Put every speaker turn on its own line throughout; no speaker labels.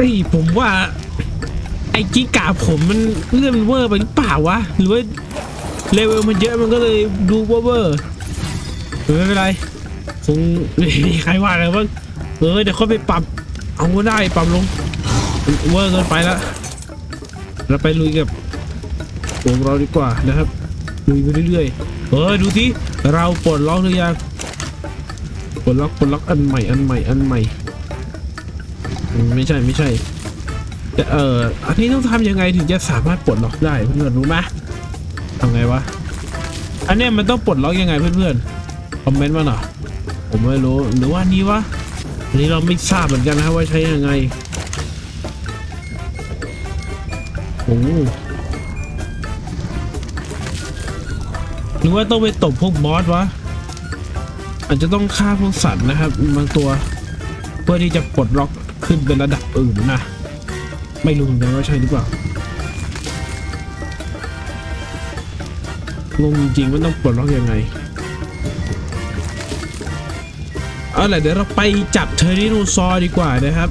อ้ยผมว่า ไอ้กิกาผมมันเลื่อนเวอร์ไปหรือเปล่าวะ หรือว่าเลเวลมันเยอะมันก็เลยดูเวอร์เวอร์เอไม่เป็นไรคงมีใครว่าอะไรบ้างเออเดี๋ยวเขาไปปรับ เอาก็ได้ปรับลงเวอร์เกินไปแล้วเราไปลุยกับวงเราดีกว่านะครับลุยไปเรื่อยๆเออดูที่เราปลดล็อกหรือยังปลดล็อกปลดล็อกอันใหม่อันใหม่อันใหม่ ไม่ใช่ไม่ใช่จะเอออันนี้ต้องทำยังไงถึงจะสามารถปลดล็อกได้เพื่อนๆรู้ไหมทำไงวะอันเนี้ยมันต้องปลดล็อกยังไงเพื่อนๆคอมเมนต์มาหน่อยผมไม่รู้หรือว่านี้วะอันนี้เราไม่ทราบเหมือนกันนะว่าใช้ยังไงโอ้โหหรือว่าต้องไปตบพวกบอสวะอาจจะต้องฆ่าพวกสัตว์นะครับบางตัว เพื่อที่จะปลดล็อก ขึ้นเป็นระดับอื่นนะ ไม่รู้เหมือนกันว่าใช่หรือเปล่างงจริงๆว่าต้องปลดล็อกยังไงเอาล่ะเดี๋ยวเราไปจับเทอร์นิโนซอร์ดีกว่านะครับ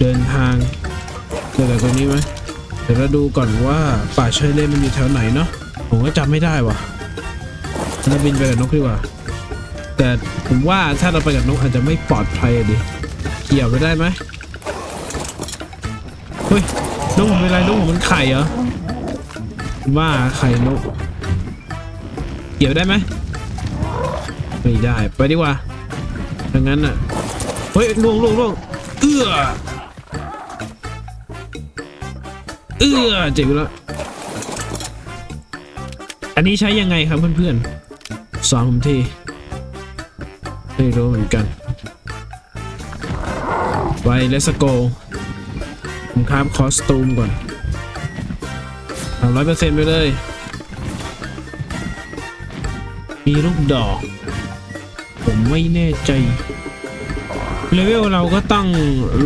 เดินทางเจอแต่ตรงนี้ไหมเดี๋ยวเราดูก่อนว่าป่าชายเลนมันอยู่แถวไหนเนาะผมก็จำไม่ได้ว่ะเราบินไปกับนกดีกว่า แต่ผมว่าถ้าเราไปกับนกอาจจะไม่ปลอดภัยดิ เกี่ยวไปได้ไหมเฮ้ยนกผมเป็นไรนกผมมันไข่เหรอว่าไข่นกเกี่ยวได้ไหมไม่ได้ไปดีกว่าดังนั้นอะเฮ้ยล่วงล่วงล่วงเอื้อเอื้อเจ็บแล้วอันนี้ใช้ยังไงครับเพื่อนๆสอนผมทีไม่รู้เหมือนกัน let's go ผมครับคอสตูมก่อนสามร้อยเปอร์เซ็นต์ไปเลย มีลูกดอก ผมไม่แน่ใจ เลเวลเราก็ตั้ง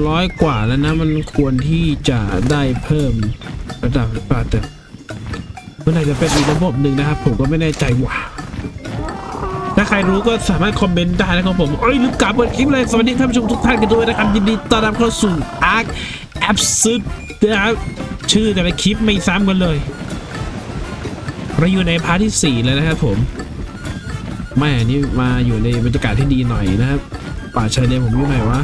ร้อยกว่าแล้วนะ มันควรที่จะได้เพิ่มระดับหรือเปล่าแต่เมื่อไหร่จะเป็นอีกระบบหนึ่งนะครับ ผมก็ไม่แน่ใจว่ะ ถ้าใครรู้ก็สามารถคอมเมนต์ได้นะครับผมเอ้ยลืมกลับเปิดคลิปเลยสวัสดีท่านผู้ชมทุกท่านกันด้วยนะครับยินดีต้อนรับเข้าสู่ Ark a b s u r d นะครับชื่อแต่ละคลิปไม่ซ้ำกันเลยเราอยู่ในพาร์ทที่ 4 แล้วนะครับผมแม่นี่มาอยู่ในบรรยากาศที่ดีหน่อยนะครับป่าชายเลนผมอยู่ไหนวะ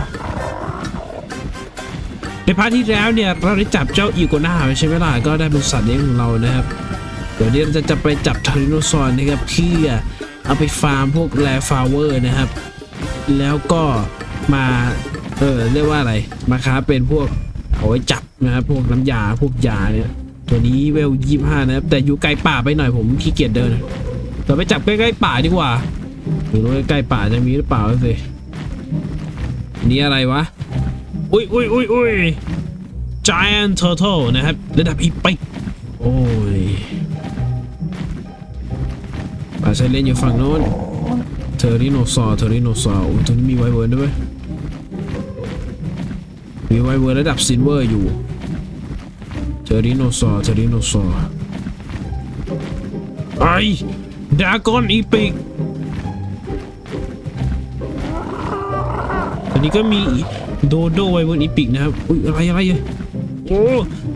ในพาร์ทที่แล้วเนี่ยเราได้จับเจ้าอีโกนาไปใช่ไหมล่ะก็ได้เป็นสัตว์เลี้ยงของเรานะครับ เดี๋ยวนี้เราจะจะไปจับทาริโนซอนนะครับเพื่อ เอาไปฟาร์มพวกแรฟาวเวอร์นะครับ แล้วก็มาเออเรียกว่าอะไรมาค้าเป็นพวกเอาไว้จับนะครับพวกน้ำยาพวกยาเนี่ยตัวนี้เวลยี่ห้านะครับแต่อยู่ไกลป่าไปหน่อยผมขี้เกียจเดินเราไปจับใกล้ๆป่าดีกว่าไม่รู้ใกล้ป่าจะมีหรือเปล่าสินี่อะไรวะอุ้ยอุ้ยอุ้ยอุ้ย giant turtle นะครับระดับอีไปโอ้ย ป่าใช้เล่นอยู่ฝั่งโน้นเทอริโนซอร์เทอริโนซอร์โอ้ยตัวนี้มีไวเวิร์นด้วยมีไวเวอร์ระดับซิลเวอร์อยู่เทอริโนซอร์เทอริโนซอร์ไอดากอนอีพิกอันนี้ก็มีโดโดไวเวอร์อีพิกนะครับ อุ้ยอะไรอะไรอะ โอ้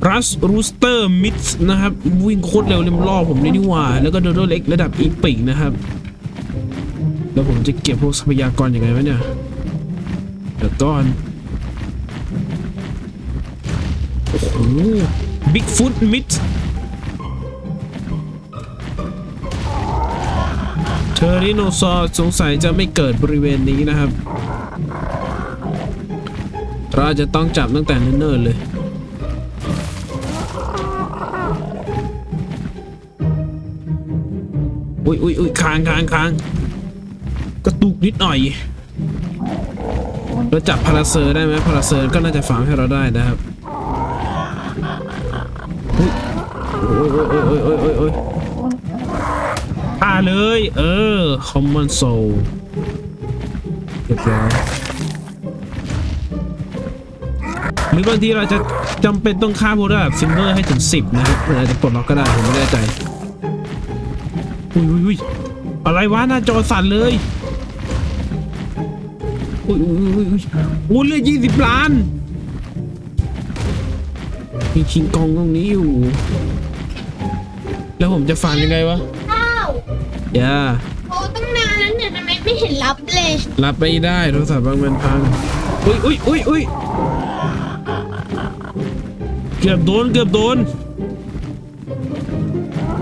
รัสรูสเตอร์มิดนะครับ วิ่งโคตรเร็วเลยมันล่อผมเลยนี่หว่า แล้วก็โดโดเล็กระดับอีพิกนะครับ แล้วผมจะเก็บพวกทรัพยากรยังไงวะเนี่ยเดี๋ยวก่อน โอ้โหบิ๊กฟุตมิดเทอริโนซอร์สงสัยจะไม่เกิดบริเวณนี้นะครับ เราจจะต้องจับตั้งแต่เนิ่นๆเลย อุ้ยอุ้ยอุ้ยค้างค้างค้างกระตุกนิดหน่อยเราจับพาราเซอร์ได้ไหมพาราเซอร์ก็น่าจะฟาร์มให้เราได้นะครับโอ้ยโอ้ยโอ้ยโอ้ยโอ้ยโอ้ยโอ้ยฆ่าเลย เออ คอมมอนโซลเรียบร้อยหรือบางทีเราจะจำเป็นต้องฆ่าพวกระดับซิลเวอร์ให้ถึง 10 นะครับอาจจะปลดล็อกก็ได้ ผมไม่แน่ใจ อุ้ยอุ้ยอุ้ยอะไรวะหน้าจอสั่นเลยอุ้ยอุ้ยอุ้ยอุ้ยเลือยี่สิบล้านมีคิงกองตรงนี้อยู่ แล้วผมจะฝันยังไงวะ
ข้าว
อย่า
โอ้ตั้งนานแล้วเนี่ยทำไมไม่เห็นรับเลย
รับไม่ได้โทรศัพท์บางมันพังอุ้ยอุ้ยอุ้ยอุ้ยเกือบโดนเกือบโดน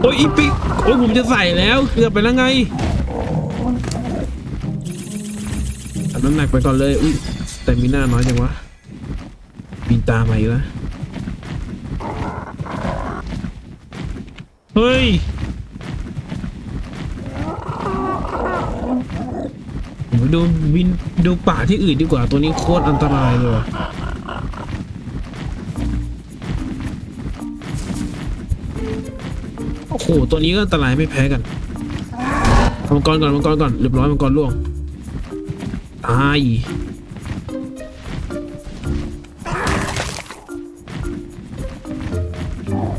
โอ้ยอีปิกโอ้ยผมจะใส่แล้วเกือบไปแล้วไงเอาน้ำหนักไปก่อนเลยอุ้ยแต่มีหน้าน้อยจังวะบินตามมาอีกแล้วเฮ้ยผมไปดูวินดูป่าที่อื่นดีกว่าตัวนี้โคตรอันตรายเลย อ้ตัวนี้ก็อันตรายไม่แพ้กันมังกรก่อนมังกรก่อนเรียบร้อยมังกรล่วงตาย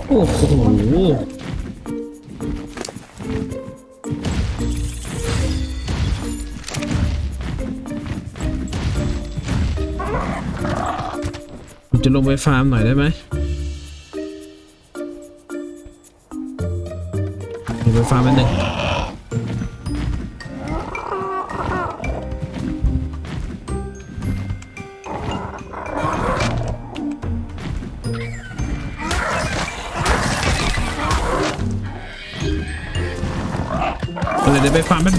โอ้โหจะลงไปฟาร์มหน่อยได้ไหม ลงไปฟาร์มแป๊บนึงเออเดี๋ยวไปฟาร์มแป๊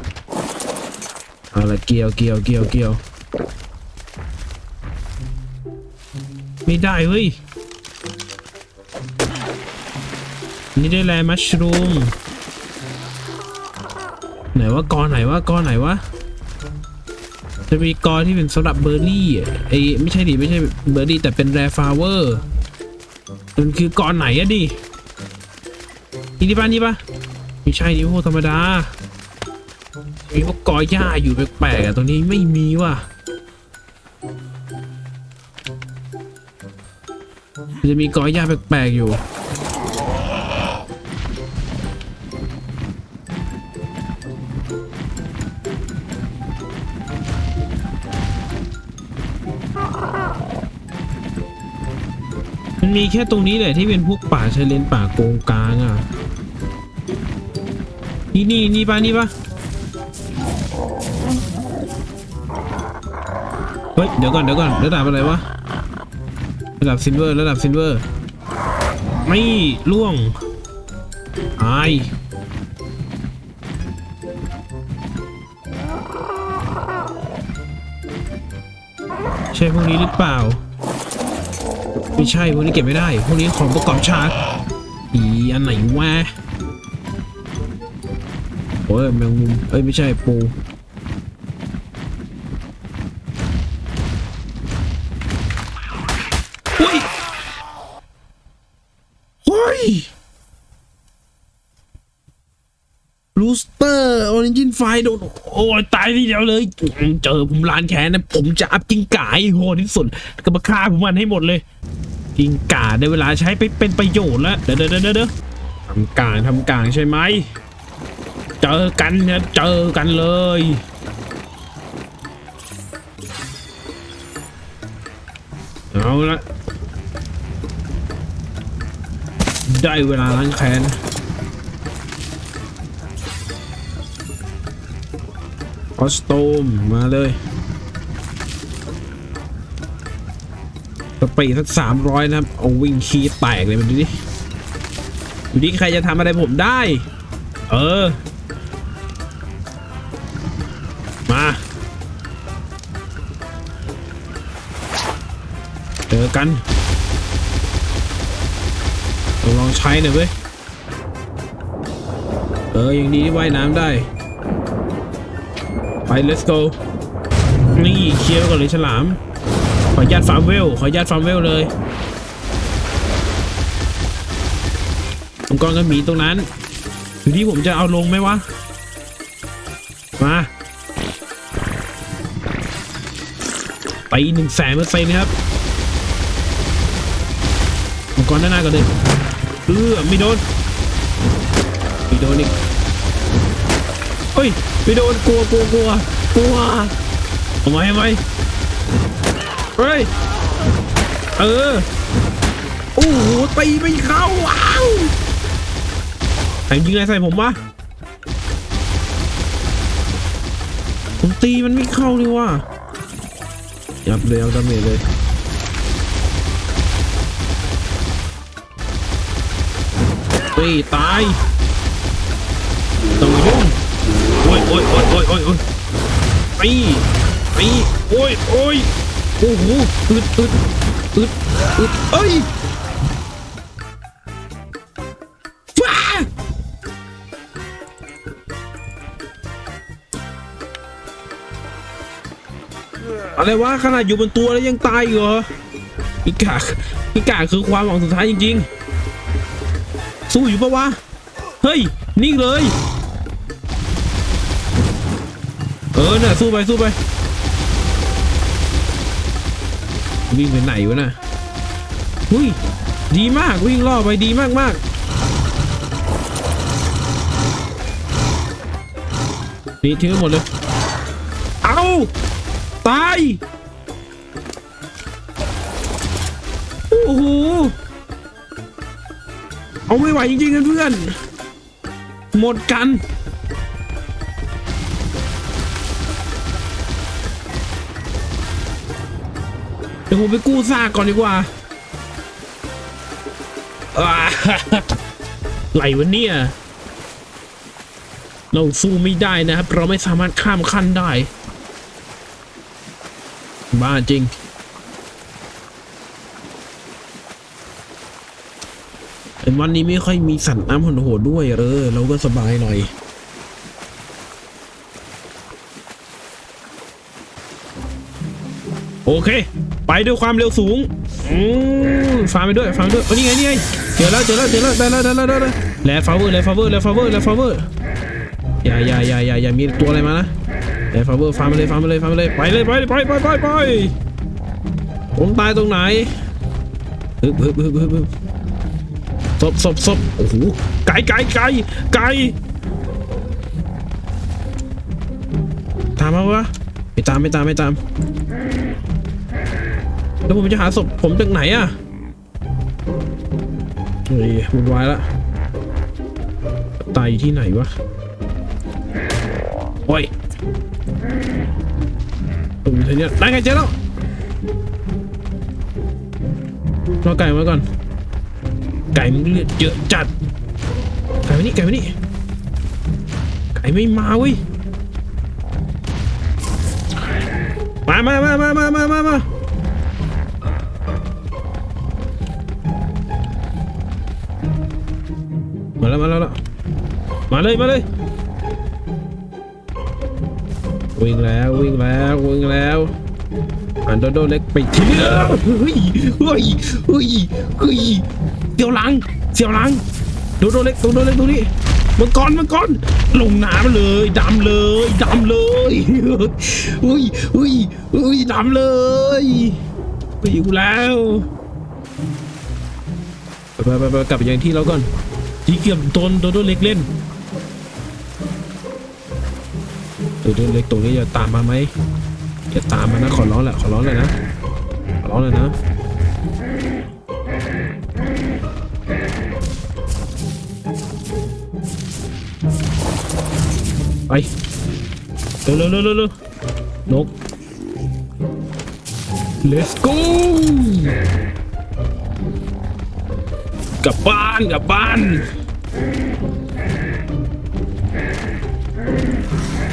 บ เดียวเดี๋ยวไปฟาร์มแป๊บเดียวโอ้ไม่ฟาร์มไปเดี๋ยวฟาร์มไปเดี๋ยวเดี๋ยวเดี๋ยวเดี๋ยวเดี๋ยวเอาละเกี่ยวเกี่ยวเกี่ยวเกี่ยวไม่ได้เว้ย นี่ได้แลมัชรูม ไหนว่ากอไหนว่ากอไหนวะ จะมีกอที่เป็นสำหรับเบอร์รี่ไอ้ไม่ใช่ดิไม่ใช่เบอร์รี่แต่เป็นแรฟาเวอร์มันคือกอไหนอะดินี่ดิปะนี่ปะไม่ใช่นี่พวกธรรมดา มีพวกกอหญ้าอยู่แปลกๆอะตรงนี้ไม่มีว่ะมันจะมีกอหญ้าแปลกๆอยู่มันมีแค่ตรงนี้แหละที่เป็นพวกป่าชายเลนป่าโกงกลางอะนี่นี่นี่ปะนี่ปะ เดี๋ยวก่อนเดี๋ยวก่อนระดับอะไรวะ ระดับซิลเวอร์ระดับซิลเวอร์ไม่ล่วงอายใช่พวกนี้หรือเปล่า ไม่ใช่พวกนี้เก็บไม่ได้ พวกนี้ของประกอบฉากอีอันไหนวะโอ้ยแมงมุมเอ้ยไม่ใช่ปูอุ้ยเฮ้ยลูสเตอร์ออริจิน ไฟโดนโอ้ยตายทีเดียวเลย เจอผมลานแขนนะ ผมจะอัพกิ้งก่าให้โหดที่สุดก็มาฆ่าผมมันให้หมดเลย กิ้งก่าได้เวลาใช้ไปเป็นประโยชน์แล้วเดี๋ยวเดี๋ยวเดี๋ยวเดี๋ยวทำกลางทำกลางใช่ไหมเจอกันเนี่ยเจอกันเลยเอาละได้เวลาล้างแค้น ออสโตมมาเลยสปีดสักสามร้อยนะครับเอาวิ่งคีแตกเลยมาดูดิดูดิใครจะทำอะไรผมได้ เออ มาเจอกันลองใช้หน่อยเว้ยเออยังดีที่ว่ายน้ำได้ ไป let's go นี่เคลียร์ไว้ก่อนเลยฉลาม ขอญาตฟาร์มเวล ขอญาตฟาร์มเวลเลยมังกรกับหมีตรงนั้น อยู่ที่ผมจะเอาลงไหมวะ มาไปหนึ่งแสนเปอร์เซ็นต์นะครับมังกรด้านหน้าก่อนเลยเออไม่โดนไม่โดนอีกเฮ้ย ไม่โดนกลัวกลัวกลัวกลัวทำไมทำไมเฮ้ย เออ โอ้โหตีไม่เข้าว้าวใครยิงอะไรใส่ผมวะผมตีมันไม่เข้าเลยว่ะยับเลยเอาดาเมจเลยเฮ้ยตาย ต้อง โอ้ยโอ้ยโอ้ยโอ้ยโอ้ยโอ้ยปีปีโอ้ยโอ้ยโอ้โหอึดอึดอึดอึดเอ้ยฟ้าอะไรวะขนาดอยู่บนตัวแล้วยังตายเหรอพิกาพิกาคือความหวังสุดท้ายจริง ๆ สู้อยู่ปะวะ เฮ้ย นิ่งเลย เออน่ะสู้ไปสู้ไปวิ่งไปไหนวะน่ะหุยดีมากวิ่งล่อไปดีมากมากนี่ทิ้งหมดเลย เอาตาย โอ้โห เอาไม่ไหวจริงๆนะเพื่อน หมดกัน เดี๋ยวผมไปกู้ซากก่อนดีกว่าอ่าไหลวะเนี่ยเราสู้ไม่ได้นะครับ เราไม่สามารถข้ามขั้นได้ บ้าจริง แต่วันนี้ไม่ค่อยมีสัตว์น้ำโหดด้วยเออเราก็สบายหน่อยโอเค ไปด้วยความเร็วสูงอืมฟาร์มไปด้วยฟาร์มไปด้วยโอ้นี่ไงนี่ไงเจอแล้วเจอแล้วเจอแล้วได้แล้วได้แล้วได้แล้วแลฟาเวอร์แลฟาเวอร์แลฟาเวอร์แลฟาเวอร์อย่าอย่าอย่าอย่าอย่ามีตัวอะไรมานะแลฟาเวอร์ฟาร์มไปเลยฟาร์มไปเลยฟาร์มไปเลยไปเลยไปเลยไปไปไปไปผมตายตรงไหนฮึบฮึบฮึบฮึบศพศพศพโอ้โหไก่ไก่ไก่ไก่ตามมาวะไม่ตามไม่ตามไม่ตาม แล้วผมจะหาศพผมจากไหนอะเฮ้ยวุ่นวายละตายอยู่ที่ไหนวะโอ้ยตรงนี้เนี่ยได้ไงเจ๊แล้วรอไก่มาก่อน ไก่มันเลือดเยอะจัด ไก่มานี่ไก่มานี่ไก่ไม่มาเว้ยมามามามามามามา มาแล้วมาแล้วมาเลยมาเลยวิ่งแล้ววิ่งแล้ววิ่งแล้วอันโดโดเล็กไปทีเดียวเฮ้ยเฮ้ยเฮ้ยเฮ้ยเสียวหลังเสียวหลังโดโดเล็กโดโดเล็กตรงนี้มังกรมังกรลงน้ำเลยดำเลยดำเลยเฮ้ยเฮ้ยเฮ้ยดำเลยไปอยู่แล้วไปไปไปไปกลับไปยังที่เราก่อน ที่เกือบโดนโดนโดนเล็กเล่นโดนโดนเล็กตรงนี้อย่าตามมาไหมอย่าตามมานะขอร้องแหละขอร้องเลยนะขอร้องเลยนะไปเร็วเร็วเร็วเร็วนก let's go กลับบ้านกลับบ้าน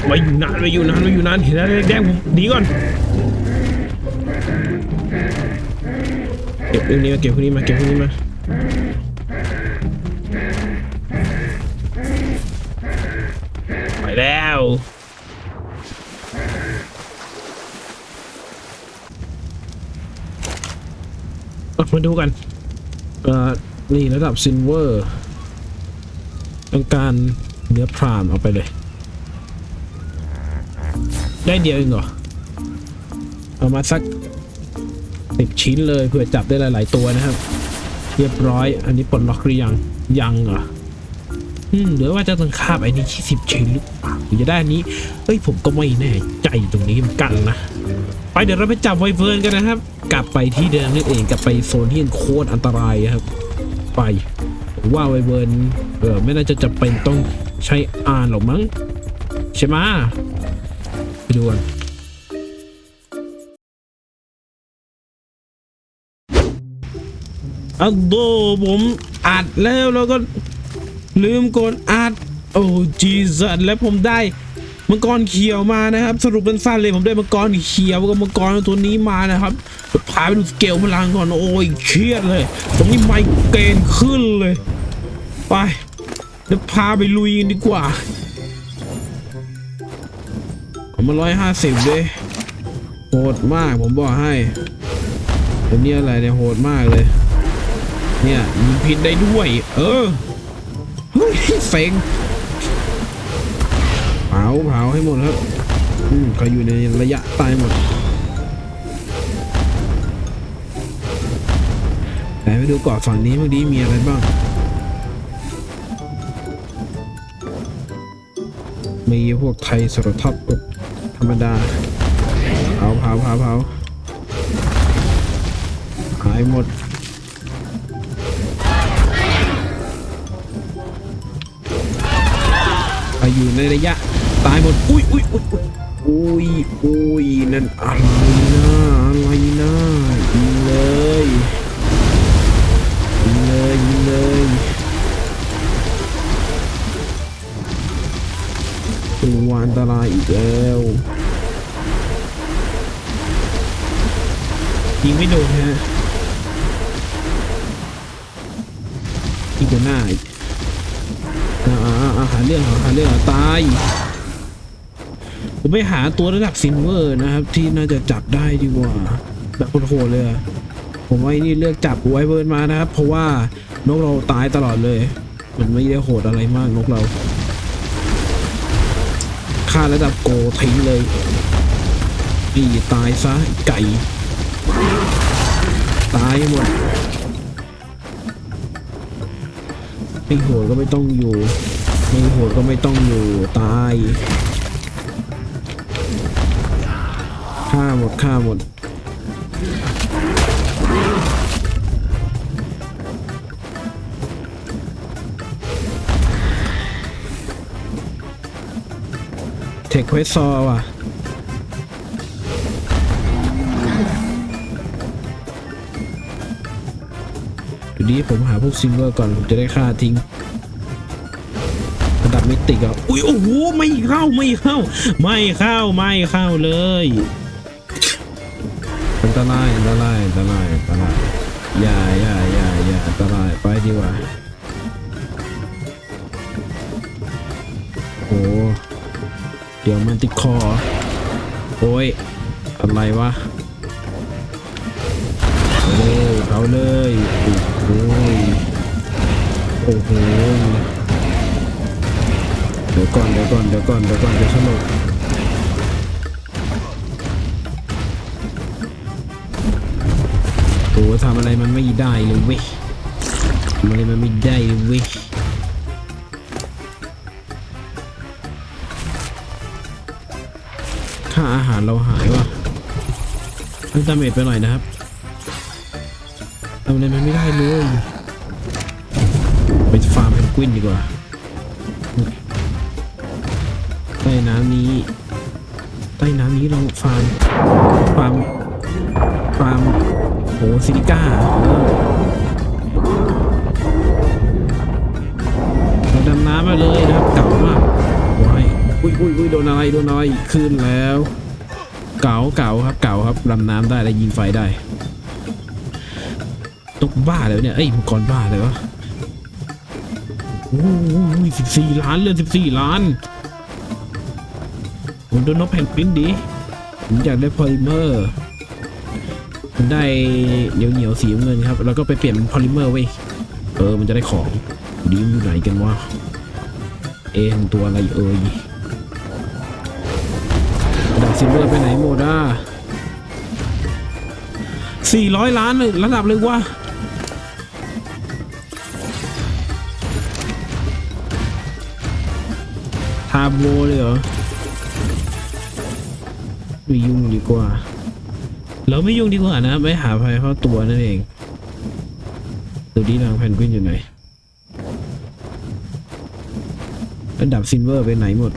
มาอยู่นานมาอยู่นานมาอยู่นานเห็นอะไรแดงๆผมหนีก่อน เก็บเรื่องนี้มาเก็บพวกนี้มาเก็บพวกนี้มาไปแล้วมาดูกัน เอ่อ นี่ระดับซินเวอร์ต้องการเนื้อพรามเอาไปเลย ได้เดียวเองเหรอ เอามาสักสิบชิ้นเลยเพื่อจับได้หลาย ๆ ตัวนะครับ เรียบร้อย อันนี้ปลดล็อกหรือยัง ยังเหรออืมหรือว่าจะต้องคาบไอ้นี่ที่สิบชิ้นหรือเปล่าหรือจะได้อันนี้เอ้ยผมก็ไม่แน่ใจตรงนี้เหมือนกันนะ ไปเดี๋ยวเราไปจับไวเฟิร์นกันนะครับ กลับไปที่เดิมนั่นเองกลับไปโซนที่โคตรอันตรายครับ ไปว่าไวเฟิร์นเออไม่น่าจะจำเป็นต้องใช้อ่านหรอกมั้งใช่ไหมไปดูกันอัลโดผมอัดแล้วแล้วก็ลืมกดอัด โอ้จีสันแล้วผมได้ มังกรเขียวมานะครับ สรุปเป็นสั้นเลยผมได้มังกรเขียวกับมังกรตัวนี้มานะครับพาไปดูสเกลพลังก่อนโอ้ยเครียดเลย ตรงนี้ไมเกรนขึ้นเลย ไปเดี๋ยวพาไปลุยกันดีกว่าเอามาร้อยห้าสิบเลยโหดมากผมบอกให้ตัวนี้อะไรเนี่ยโหดมากเลย เนี่ยยิงพิษได้ด้วย เออเฮ้ยเซ็ง เผาเผาให้หมดครับอืมเขาอยู่ในระยะตายหมดแต่ไปดูเกาะฝั่งนี้เมื่อกี้มีอะไรบ้าง มีพวกไทยสรทัพธรรมดาเผาเผาเผาเผาหายหมดไปอยู่ในระยะ ตายหมด อุ้ยอุ้ยอุ้ยอุ้ยอุ้ยนั่นอะไรนะอะไรนะยิงเลยยิงเลยยิงเลยตัวอันตรายอีกแล้วยิงไม่โดนฮะอีกหน้าอีกอ่าอ่าอ่าหาเรื่องหาเรื่องตาย ผมไปหาตัวระดับซินเวอร์นะครับ ที่น่าจะจับได้ดีกว่าแบบโหดๆเลยผมว่าไอ้นี่เลือกจับไวเบิร์นมานะครับ เพราะว่านกเราตายตลอดเลย มันไม่ได้โหดอะไรมากนกเราฆ่าระดับโกทิ้งเลยนี่ตายซะไก่ ตายหมดไม่โหดก็ไม่ต้องอยู่ไม่โหดก็ไม่ต้องอยู่ตาย ฆ่าหมดฆ่าหมด เทคเวสซอว่ะเดี๋ยวนี้ผมหาพวกซิลเวอร์ก่อน ผมจะได้ฆ่าทิ้งระดับมิติกอะอุ้ยโอ้โห ไม่เข้า ไม่เข้า ไม่เข้า ไม่เข้าเลย ตรายอันตรายอันตรายอันตรายอย่าอย่าอย่าอย่าอันตรายไปดีกว่าโอ้เดี๋ยวมันติดคอโอ้ยอะไรวะเอาเลยเอาเลยโอ้โหโอ้โหเดี๋ยวก่อนเดี๋ยวก่อนเดี๋ยวก่อนเดี๋ยวก่อนเดี๋ยวสนุก ทำอะไรมันไม่ได้เลยเว้ยทำอะไรมันไม่ได้เลยเว้ยค่าอาหารเราหายว่ะอันตาเมจไปหน่อยนะครับทำอะไรมันไม่ได้เลยไปฟาร์มเพนกวินดีกว่าใต้น้ำนี้ใต้น้ำนี้เราฟาร์มฟาร์มฟาร์ม หซิลิก้าเราดำน้ำมาเลยนะครับเก่ามากว้ายอุ้ยอุ้ยอุ้ยโดนอะไรโดนอะไรขึ้นแล้ว เก่าเก่าครับเก่าครับดำน้ำได้และยิงไฟได้ตกบ้าเลยวเนี่ยเอ้ยมังกรบ้าเลยวะโอ้โหสิบสี่ล้านเลยสิบสี่ล้านผมโดนนกแผ่นปิ้นดีผมอยากได้พอลิเมอร์ ได้เหนียวเหนียวๆสีเงินครับ แล้วก็ไปเปลี่ยนเป็นพอลิเมอร์ไว้ย เออ มันจะได้ของดีอยู่ไหนกันวะ เอ็นตัวอะไรเอ่ยดับซิลเวอร์ไปไหนหมดอะสี่ร้อยล้านเลยระดับเลยวะทาโบเลยเหรอไม่ยุ่งดีกว่า เราไม่ยุ่งดีกว่านะไม่หาภัยเข้าตัวนั่นเองดูดีนางแพนกวินอยู่ไหนระดับซินเวอร์ไปไหนหมด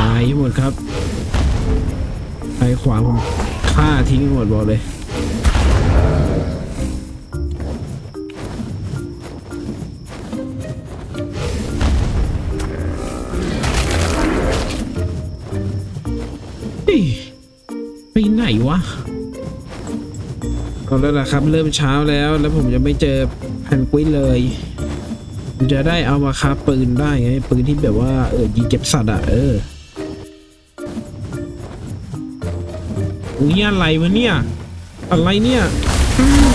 ตายหมดครับไอขวางผมฆ่าทิ้งหมดบอกเลย เอาแล้วล่ะครับเริ่มเช้าแล้ว แล้วผมจะไม่เจอแพนกวินเลยจะได้เอามาคาบปืนได้ไงปืนที่แบบว่าเออยิงเก็บสัตว์อะเออนี่อะไรวะเนี่ย อะไรเนี่ย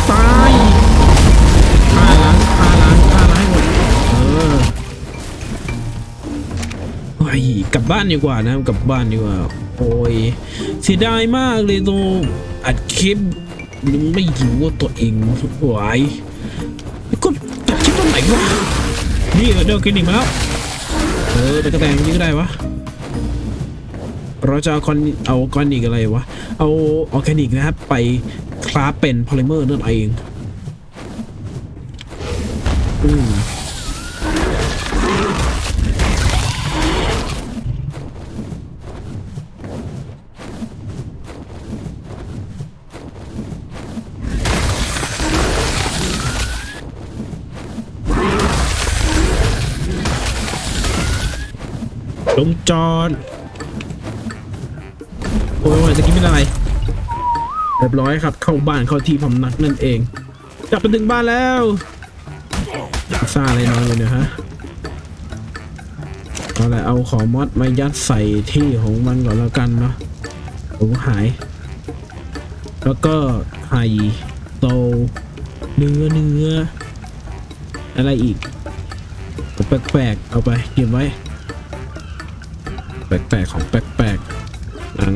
ตายฆ่าล้างฆ่าล้างฆ่าล้างให้หมดเออโอ้ยกลับบ้านดีกว่านะกลับบ้านดีกว่าโอ้ยเสียดายมากเลยตรงอัดคลิป ไม่รู้ว่าตัวเองไหวก็จับชิปตรงไหนวะนี่เดี๋ยวกินอีกมาแล้วเออแต่กระแตงนี้ก็ได้วะเราจะเอาคอนเอาคอนิกอะไรวะ เอาออร์แกนิกนะครับ ไปคราฟเป็นพอลิเมอร์นั่นเองอืม ลงจอดโอ้ยวันจะกินเป็นอะไรเรียบร้อยครับ เข้าบ้านเข้าที่พำนักนั่นเองกลับมาถึงบ้านแล้วซาอะไรนอนอยู่เนี่ยฮะเอาละเอาของมอดมายัดใส่ที่ของมันก่อนแล้วกันเนาะผมหาย แล้วก็ไข่โตเนื้อเนื้ออะไรอีกแปลกๆเอาไปเก็บไว้ แปลกๆของแปลกๆหนัง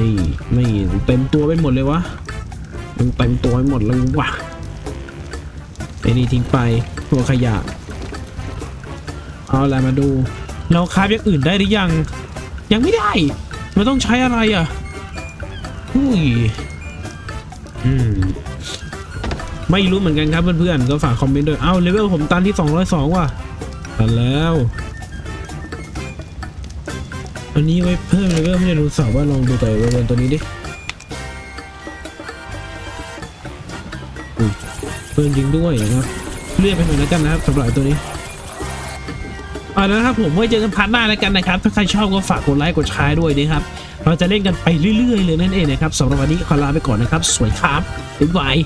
นี่นี่เต็มตัวไปหมดเลยวะมันเต็มตัวไปหมดเลยวะไอ้นี่ทิ้งไปพวขยะ เอาอะไรมาดู เราคาฟอย่างอื่นได้หรือยัง ยังไม่ได้ มันต้องใช้อะไรอะอุ้ยอืมไม่รู้เหมือนกันครับเพื่อนๆก็ฝากคอมเมนต์ด้วย เอาเลเวลผมตันที่ 202 ว่ะตันแล้ว อันนี้ไว้เพิ่มเลเวลให้ไดโนเสาร์ว่าลองดูแต่เวลตัวนี้ดิเพิ่มจริงด้วยนะครับเลื่อนไปหน่อยแล้วกันนะครับสำหรับตัวนี้เอาละครับผมไว้เจอกันพาร์ทหน้าแล้วกันนะครับ ถ้าใครชอบก็ฝากกดไลค์กดแชร์ด้วยนะครับ เราจะเล่นกันไปเรื่อยๆเลยนั่นเองนะครับสำหรับวันนี้ขอลาไปก่อนนะครับ สวัสดีครับบ๊ายบาย